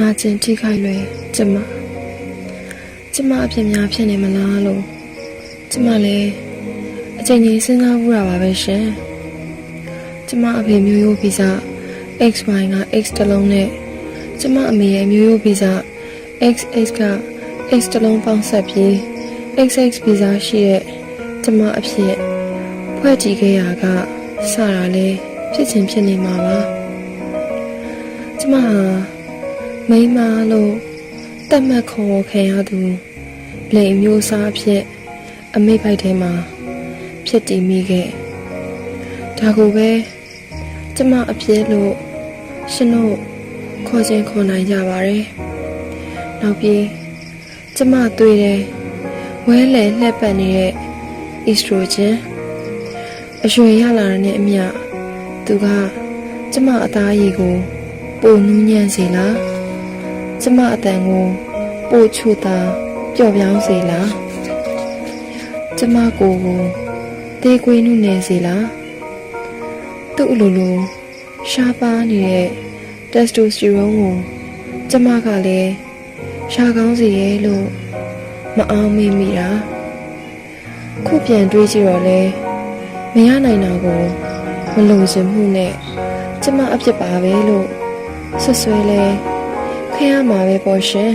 နာကျင်ထိခိုက်လွယ်ကျမကျမအဖြစ်များဖြစ်နေမလားလို့ကျမလည်းအချိန်ကြီးစဉ်းစားဘူးတာပါပဲရှင်ကျမအဖေမျိုးရိုးဗီဇ XY က X တစ်လုံးနဲ့ကျမအမေရဲ့မျိုးရိုးဗီဇ XX က X တစ်လုံးပေါင်းဆက်ပြီး XX ဗီဇရှိတဲ့ကျမအဖြစ်ဖွဲ့ကြည့်ခဲ့ရကစတာလဲ ဖြစ်ချင်းဖြစ်နေမှာပါကျမဟာမိန်းမလို့တတ်မှတ်ခေါ်ခံရသူလိမ်မျိုးစားအဖြစ် အမိတ်ပိုက်ထဲမှာဖြစ်တည်မိခဲ့ဒါကိုပဲကျမအဖြစ်လို့ရှင်တို့ခေါ်ခြင်းခေါ်နိုင်ကြပါတယ်နောက်ပြီးကျမတွေ့တယ်ဝဲလေလှက်ပတ်နေတဲ့ estrogen အရွယ်ရလာတဲ့နဲ့အမျှ သူကကျမအသားရည်ကိုပိုနူးညံ့စေလားကျမအတန်ကိုပို့ချူတာပျော့ပြောင်းစေလားကျမကိုယ်ကိုတေးကွေးနုနယ်စေလားသူ့အလိုလိုရှားပါနေတဲ့တက်စတိုစတီရွန်ကိုကျမကလည်းရှားကောင်းစေရဲ့လို့မအောင်မေ့မိတာခုပြန်တွေးကြည့်တော့လေမရနိုင်တာကို မလုံချင်မှုနဲ့ကျမအဖြစ်ပါပဲလို့ဆွဆွဲလဲခွင့်ရမှာပဲပေါ့ရှင်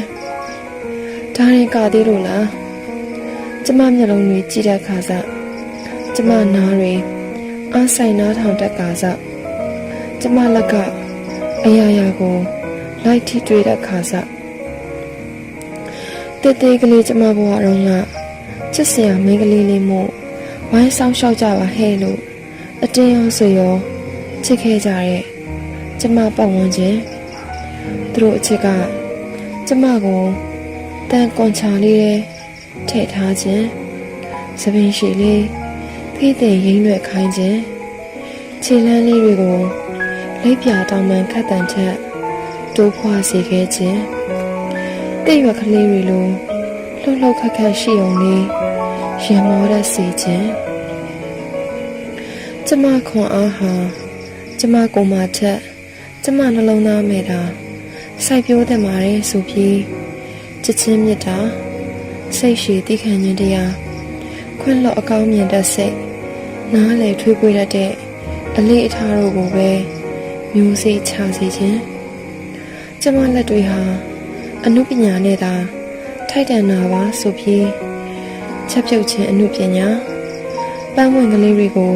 ဒါရင်ကသေးလို့လားကျမမျက်လုံးတွေကြည့်တဲ့အခါစကျမနားတွေအားဆိုင်နားထောင်တက်ကစကျမလက်ကအရာရာကိုလိုက်ထိတွေ့တဲ့အခါစတေးသေးကလေးကျမဘဝတော့ကချစ်စရာမိန်းကလေးလေးမို့ဝိုင်းဆောင်ရှောက်ကြပါဟဲ့လို့ အတင်းရောဆိုရောချစ်ခဲ့ကြတဲ့ကျမပတ်ဝန်းကျင်သူတို့အချစ်ကကျမကိုတန်ကွန်ချာလေးတဲ့ထည့်ထားခြင်းသပင်ရှိလေးဖိတဲ့ရင်းရွက်ခိုင်းခြင်းခြေလမ်းလေးတွေကိုလက်ပြတောင်ပန်ခတ်တန်ချက်တိုးဖွာစေခဲ့ခြင်းတိတ်ရွက်ကလေးတွေလိုလှုပ်လှုပ်ခတ်ခတ်ရှိအောင်လေးရင်မောတတ်စေခြင်း ကျမခွန်အားဟာကျမကိုယ်မှထက်ကျမနှလုံးသားမဲ့တာစိုက်ပျိုးတဲ့မာရဲဆိုပြီးချစ်ချင်းမြတ်တာစိတ်ရှည်တိခံခြင်းတရားခွင့်လွတ်အကောင်းမြင်တတ်စိတ်နားလေထွေးပွေတတ်တဲ့အလေးအထားတို့ကိုပဲမျိုးစေ့ချစေခြင်းကျမလက်တွေဟာအနုပညာနဲ့သာထိုက်တန်တာပါဆိုပြီးချက်ပြုတ်ခြင်းအနုပညာပန်းဝင်ကလေးတွေကို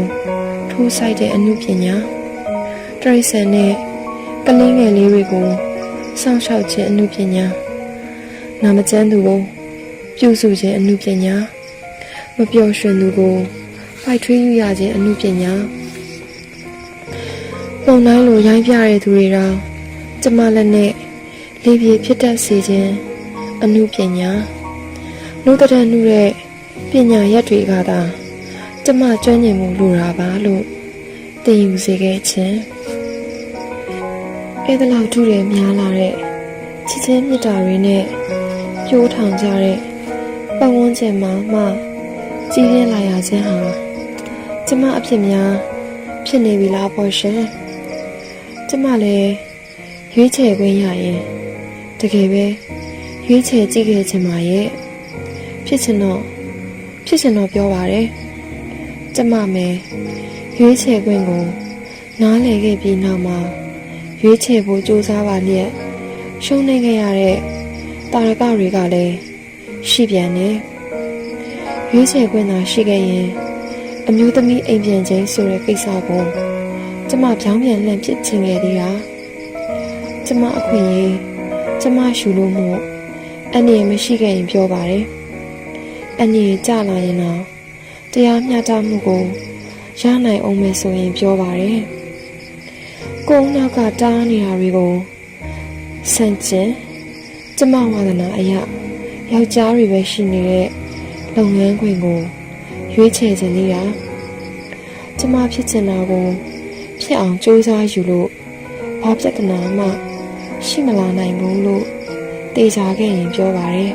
ထိုးဆိုင်တဲ့အနုပညာတရိษံနဲ့ကလေးငယ်လေးတွေကိုစောင့်ရှောက်ခြင်းအမှုပညာနာမကျန်းသူကိုပြုစုခြင်းအမှုပညာမပျော်ရွှင်သူကိုဖိုက်ထွေးယူရခြင်းအမှုပညာပုံတိုင်းလိုရိုင်းပြတဲ့သူတွေတော့ကျမလက်နဲ့လေးပြေဖြစ်တတ်စေခြင်းအမှုပညာနှုတ်တဲ့နှုတဲ့ပညာရက်တွေကသာ ကျမကျွမ်းကျင်မှုလိုတာပါလို့သင်ယူစေခဲ့ခြင်းအဲ့ဒါလောက်ထုတယ်များလာတဲ့ချစ်ချင်းမြတ်တာတွေနဲ့ပြိုးထောင်ကြတဲ့ပတ်ဝန်းကျင်မှာမှကြီးပြင်းလာရခြင်းဟာကျမအဖြစ်များဖြစ်နေပြီလားပေါ့ရှင်ကျမလည်းရွေးချယ်ခွင့်ရရင်တကယ်ပဲရွေးချယ်ကြည့်ခဲ့ချင်ပါရဲ့ဖြစ်ချင်တော့ဖြစ်ချင်တော့ပြောပါတယ် ကျမမယ်ရွေးချယ်ခွင့်ကို နားလည်ခဲ့ပြီးနောက်မှာရွေးချယ်ဖို့ကြိုးစားပါလျက်ရှုံးနေခဲ့ရတဲ့တာရကတွေကလည်းရှိပြန်တယ်ရွေးချယ်ခွင့်သာရှိခဲ့ရင်အမျိုးသမီးအိမ်ပြန်ချင်းဆိုတဲ့ကိစ္စကိုကျမပြောင်းပြန်လှန်ဖြစ်ချင်ခဲ့သေးတာကျမအခွင့်အရေးကျမရှူလို့မို့အနေရမရှိခဲ့ရင်ပြောပါတယ်အနေရကြလာရင်တော့ တရားမျှတမှုကိုရနိုင်အောင်မယ်ဆိုရင်ပြောပါတယ်ကိုယ်နောက်ကတားနေတာတွေကိုစန့်ကျင်ကျမဝါဒနာအရာယောက်ျားတွေပဲရှိနေတဲ့လုပ်ငန်းခွင်ကိုရွေးချယ်ခြင်းလေးတာကျမဖြစ်ချင်တာကိုဖြစ်အောင်ကြိုးစားယူလို့ဘာပြဿနာမှရှိမလာနိုင်ဘူးလို့တေချာခဲ့ရင်ပြောပါတယ်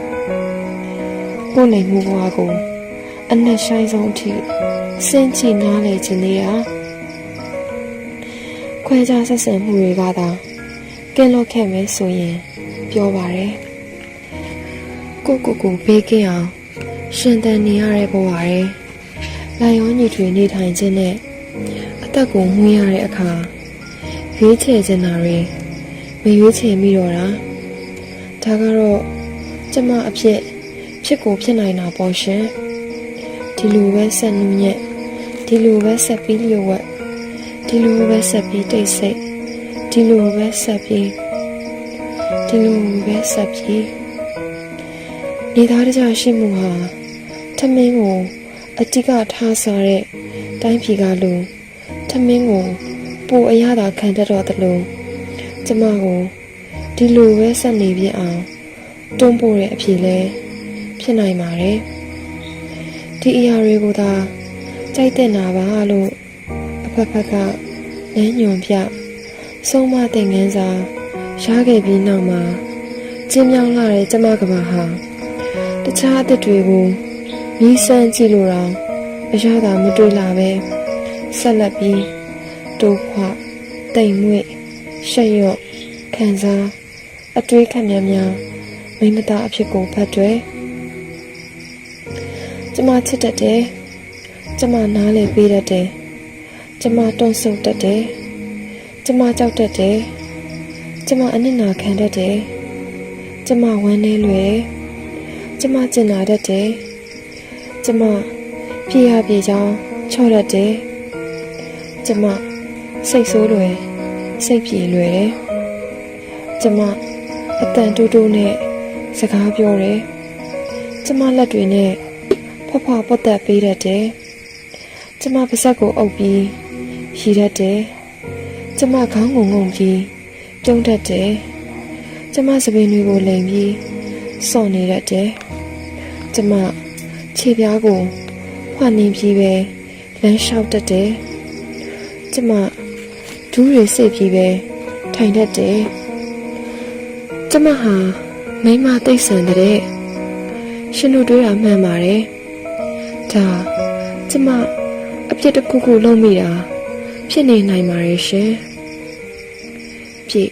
ကိုယ်လိမ်မှုဘဝကို အနက်ရှိုင်းဆုံးအထိစင်ချီနားလေခြင်းလေးတာခွဲခြားဆက်ဆံမှုတွေကသာကင်းလွတ်ခဲ့မယ်ဆိုရင် ပြောပါရယ်ကိုကိုကိုဘေးကင်းအောင်ရှင်သန်နေရတဲ့ဘဝရယ်လိုက်ရောညီထွေနေထိုင်ခြင်းနဲ့အသက်ကိုမှုရတဲ့အခါရွေးချယ်ခြင်းနာတွေမရွေးချယ်မိတော့တာဒါကတော့ကျမအဖြစ်ဖြစ်ကိုဖြစ်နိုင်တာပေါ့ရှင် ဒီလိုပဲဆက်နူးညက်ဒီလိုပဲဆက်ပြီးလျှို့ဝှက်ဒီလိုပဲဆက်ပြီးတိတ်ဆိတ်ဒီလိုပဲဆက်ပြီးဒီလိုပဲဆက်ပြီးနေသားတကြရှိမှုဟာထမင်းကိုအတိကထားစားတဲ့တိုင်းပြည်ကလူထမင်းကိုပိုအရသာခံတတ်တော့တယ်လို့ကျမကိုဒီလိုပဲဆက်နေပြအောင်တွန်းပို့တဲ့အဖြစ်လဲဖြစ်နိုင်ပါတယ် ဒီအရာတွေကိုသာကြိုက်တဲ့နာပါလို့အဖက်ဖက်ကလမ်းညွန်ပြဆုံးမတဲ့ငန်းစာရခဲ့ပြီးနောက်မှာကျင်းမြောင်းလာတဲ့ကျမကဘာဟာတခြားအသစ်တွေကိုမြည်ဆန်းကြည့်လို့တော့အရသာမတွေ့လာပဲဆက်လက်ပြီးတိုးခွတိမ်မွေ့ရှက်ရွ့ခံစားအတွေးခက်များများမိမသားအဖြစ်ကိုဖတ်တွယ်ကျ မချစ်တတ်တယ်ကျမနားလည်ပေးတတ်တယ်ကျမတွန့်ဆုတ်တတ်တယ်ကျမကြောက်တတ်တယ်ကျမအနစ်နာခံတတ်တယ်ကျမဝမ်းနည်းလွယ်ကျမကျင်နာတတ်တယ်ကျမပြေရပြေချောင်းချော့တတ်တယ်ကျမစိတ်ဆိုးလွယ်စိတ်ပြေလွယ်တယ်ကျမအတန်တူတူနဲ့စကားပြောတယ်ကျမလက်တွေနဲ့ ဖွားဖွားပုတ်သက်ပေးတတ်တယ်ကျမပါဇက်ကိုအုပ်ပြီးရည်တတ်တယ်ကျမခေါင်းကိုငုံပြီးပြုံးတတ်တယ်ကျမစပင်းတွေကိုလိမ်ပြီးစော့နေတတ်တယ်ကျမခြေပြားကိုဖွာနေပြီးပဲလမ်းလျှောက်တတ်တယ်ကျမဒူးရီစိတ်ပြီးပဲထိုင်တတ်တယ်ကျမဟာမိမသိပ်ဆန်တဲ့ရှင်တို့တွေးတာမှန်ပါတယ် ဒါကျမအပြစ်တစ်ခုခုလုပ်မိတာဖြစ်နေနိုင်ပါရဲ့ရှင်ပြည့်